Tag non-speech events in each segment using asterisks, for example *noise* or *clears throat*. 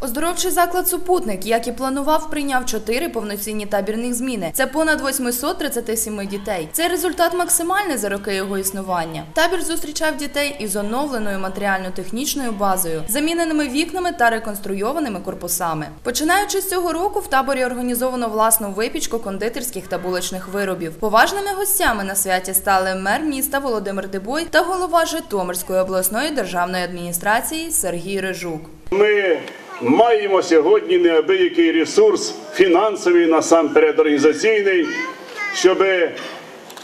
Оздоровчий заклад Супутник, як і планував, прийняв чотири повноцінні табірних зміни. Це понад 837 дітей. Цей результат максимальний за роки його існування. Табір зустрічав дітей із оновленою матеріально-технічною базою, заміненими вікнами та реконструйованими корпусами. Починаючи з цього року, в таборі організовано власну випічку кондитерських та булочних виробів. Поважними гостями на святі стали мер міста Володимир Дебой та голова Житомирської обласної державної адміністрації Сергій Рижук. Ми маємо сьогодні неабиякий ресурс фінансовий, насамперед організаційний, щоб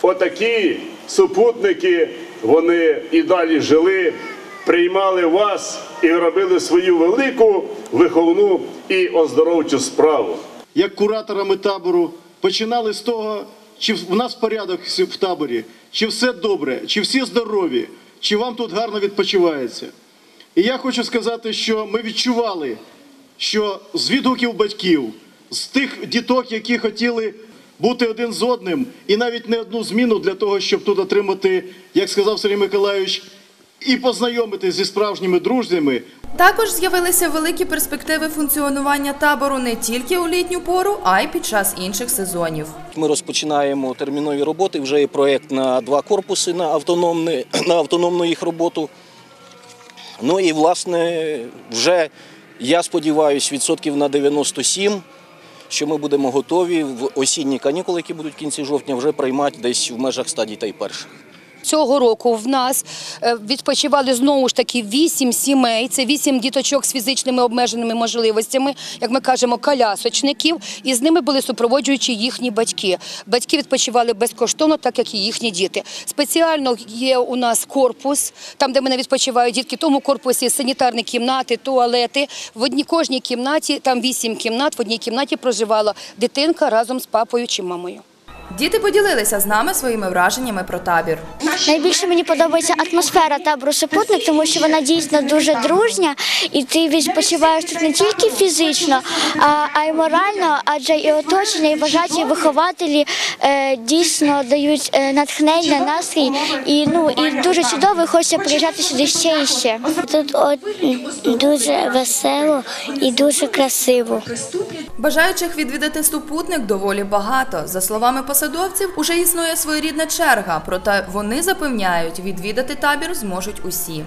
отакі супутники вони і далі жили, приймали вас і робили свою велику виховну і оздоровчу справу. як кураторами табору починали з того, чи в нас порядок в таборі, чи все добре, чи всі здорові, чи вам тут гарно відпочивається. І я хочу сказати, що ми відчували, що з відгуків батьків, з тих діток, які хотіли бути один з одним, і навіть не одну зміну для того, щоб тут отримати, як сказав Сергій Миколайович, і познайомитися зі справжніми друзями, Також з'явилися великі перспективи функціонування табору не тільки у літню пору, а й під час інших сезонів. Ми розпочинаємо термінові роботи. Вже є проєкт на два корпуси на, автономне, *clears throat* на автономну їх роботу. Ну і власне вже я сподіваюся, відсотків на 97, що ми будемо готові в осінні канікули, які будуть в кінці жовтня, вже приймати десь в межах ста дітей перших. Цього року в нас е, відпочивали знову ж таки вісім сімей. Це вісім діточок з фізичними обмеженими можливостями, як ми кажемо, колясочників. І з ними були супроводжуючі їхні батьки. Батьки відпочивали безкоштовно, так як і їхні діти. Спеціально є у нас корпус, там, де мене відпочивають дітки. В тому корпусі санітарні кімнати, туалети. В одній кожній кімнаті, там вісім кімнат. В одній кімнаті проживала дитинка разом з папою чи мамою. Діти поділилися з нами своїми враженнями про табір. Найбільше мені подобається атмосфера табору супутник, тому що вона дійсно дуже дружня, і ти відпочиваєш тут не тільки фізично, а, й морально, адже і оточення, і бажаті вихователі е, дійсно дають е, натхнення, настрій. І ну і дуже чудово, і хочеться приїжджати сюди ще і ще. Тут от, дуже весело і дуже красиво. Бажаючих відвідати супутник доволі багато. За словами посадовців, уже існує своєрідна черга, проте вони запевняють, відвідати табір зможуть усі.